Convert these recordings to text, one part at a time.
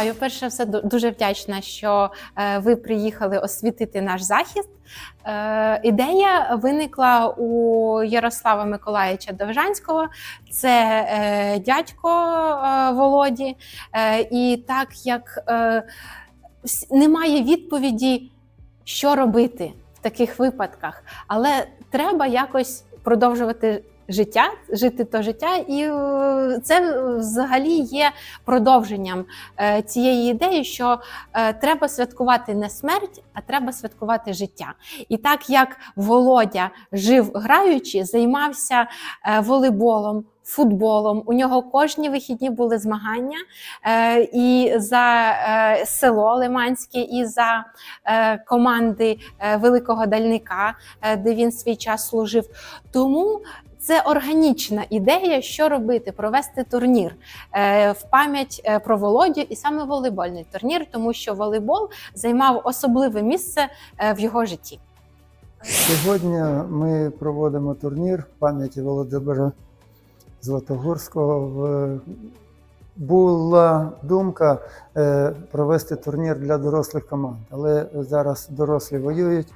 Вітаю! Перше все дуже вдячна, що е, ви приїхали освітити наш захист. Е, Ідея виникла у Ярослава Миколаївича Довжанського. Це е, дядько Володі. І так як немає відповіді, що робити в таких випадках, але треба якось продовжувати життя, жити то життя, і е, це взагалі є продовженням е, цієї ідеї, що е, треба святкувати не смерть, а треба святкувати життя. І так як Володя жив граючи, займався волейболом. Футболом у нього кожні вихідні були змагання е, і за е, село Лиманське, і за е, команди е, Великого Дальника, е, де він свій час служив. Тому це органічна ідея, що робити, провести турнір е, в пам'ять е, про Володю, і саме волейбольний турнір, тому що волейбол займав особливе місце е, в його житті. Сьогодні ми проводимо турнір в пам'яті Володимира Златогорського. В- Була думка е, провести турнір для дорослих команд, але зараз дорослі воюють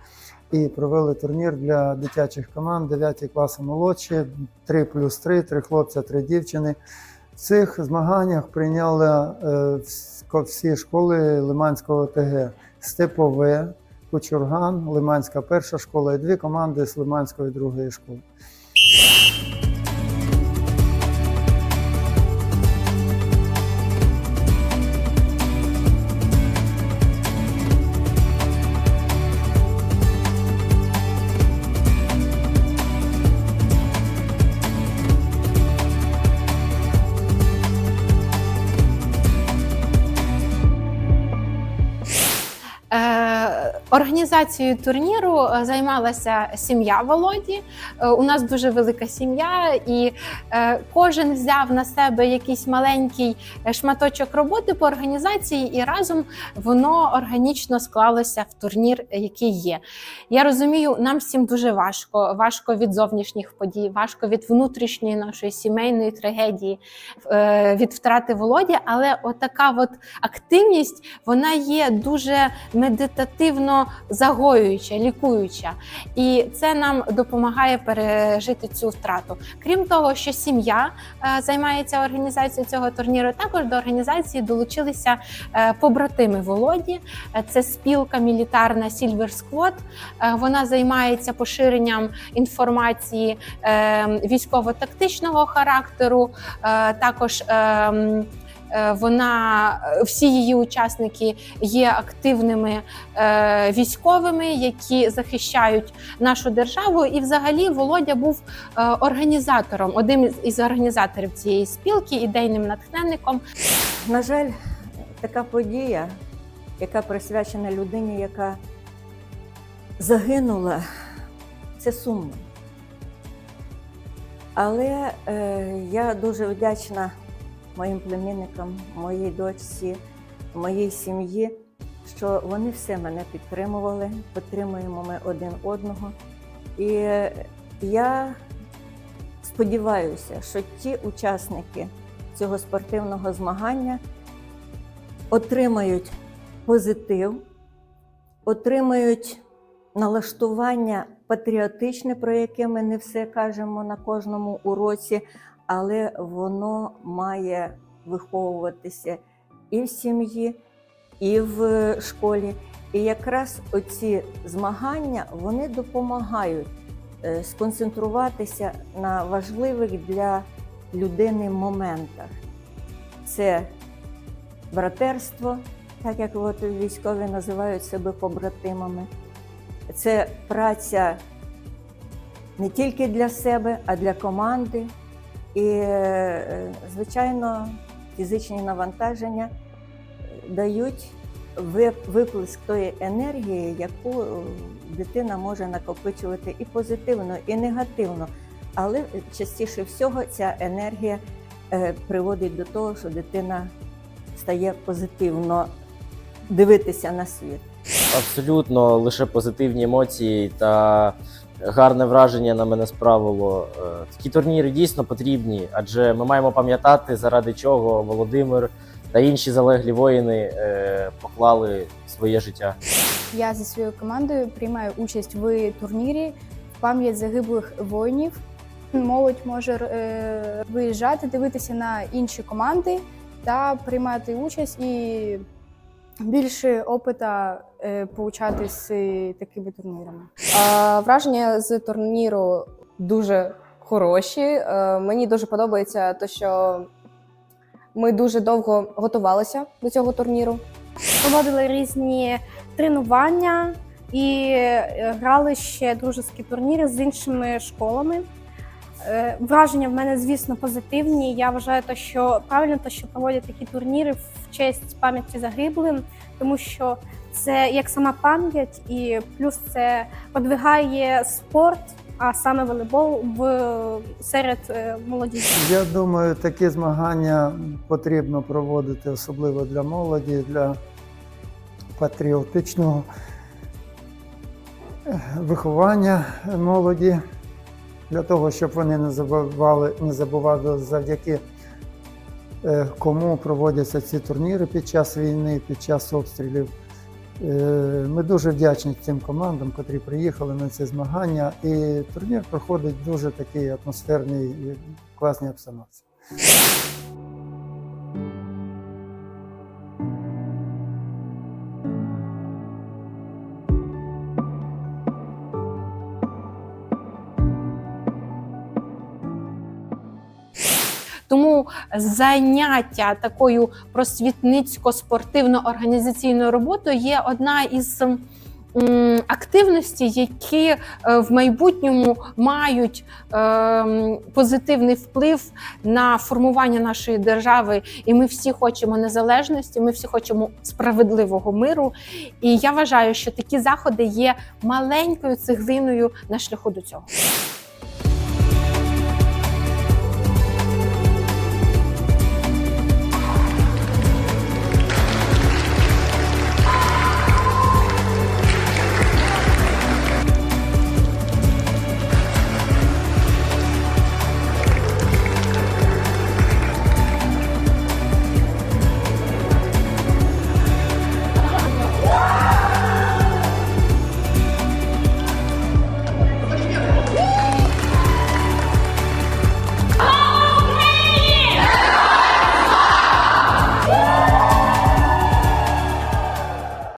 і провели турнір для дитячих команд 9 класи молодші, 3 плюс 3, 3 хлопця, 3 дівчини. В цих змаганнях прийняли е, всі школи Лиманського ТГ Степове, Кучурган, Лиманська перша школа і дві команди з Лиманської другої школи. Організацією турніру е, займалася сім'я Володі. Е, У нас дуже велика сім'я, і е, кожен взяв на себе якийсь маленький шматочок роботи по організації, і разом воно органічно склалося в турнір, який є. Я розумію, нам всім дуже важко. Важко від зовнішніх подій, важко від внутрішньої нашої сімейної трагедії, від втрати Володі. Але отака от активність вона є дуже медитативно загоююча, лікуюча. І це нам допомагає пережити цю втрату. Крім того, що сім'я е, займається організацією цього турніру, також до організації долучилися е, побратими Володі. Е, Це спілка мілітарна Silver Squad. Вона займається поширенням інформації е, військово-тактичного характеру. Також е, м, е, вона е, всі її учасники є активними е, військовими, які захищають нашу державу. І, взагалі, Володя був е, організатором, одним із організаторів цієї спілки, ідейним натхненником. На жаль, така подія, яка присвячена людині, яка загинула, це сумно. Але е, я дуже вдячна моїм племінникам, моїй дочці, моїй сім'ї, що вони все мене підтримували, підтримуємо ми один одного. І я сподіваюся, що ті учасники цього спортивного змагання отримають позитив, отримають налаштування патріотичне, про яке ми не все кажемо на кожному уроці, але воно має виховуватися і в сім'ї, і в школі. І якраз оці змагання вони допомагають е, сконцентруватися на важливих для людини моментах. Це братерство, так як от військові називають себе побратимами. Це праця не тільки для себе, а для команди. І, е, звичайно, фізичні навантаження дають виплеск тої енергії, яку дитина може накопичувати і позитивно, і негативно. Але частіше всього ця енергія е, приводить до того, що дитина стає позитивно дивитися на світ. Абсолютно лише позитивні емоції та гарне враження на мене справило. Е, Такі турніри дійсно потрібні, адже ми маємо пам'ятати, заради чого Володимир та інші залеглі воїни е, поклали своє життя. Я зі своєю командою приймаю участь в турнірі в пам'ять загиблих воїнів. Молодь може е, виїжджати, дивитися на інші команди та приймати участь і більше опита е, получати з такими турнірами. Е, Враження з турніру дуже хороші. Е, Мені дуже подобається те, що ми дуже довго готувалися до цього турніру. проводили різні тренування і е, грали ще дружеські турніри з іншими школами. Е, Враження в мене, звісно, позитивні. Я вважаю, те, що правильно, те, що проводять такі турніри в честь пам'яті загиблим, тому що це як сама пам'ять, і плюс це подвигає спорт, а саме волейбол в серед е, молоді. Я думаю, такі змагання потрібно проводити, особливо для молоді, для патріотичного е, виховання молоді, для того, щоб вони не забували, не забували завдяки е, кому проводяться ці турніри під час війни, під час обстрілів. Е, Ми дуже вдячні цим командам, котрі приїхали на ці змагання. І турнір проходить дуже такий атмосферний класний обстановці. Тому заняття такою просвітницько-спортивно-організаційною роботою є одна із м, активностей, які е, в майбутньому мають ем, позитивний вплив на формування нашої держави. І ми всі хочемо незалежності, ми всі хочемо справедливого миру. І я вважаю, що такі заходи є маленькою цеглиною на шляху до цього.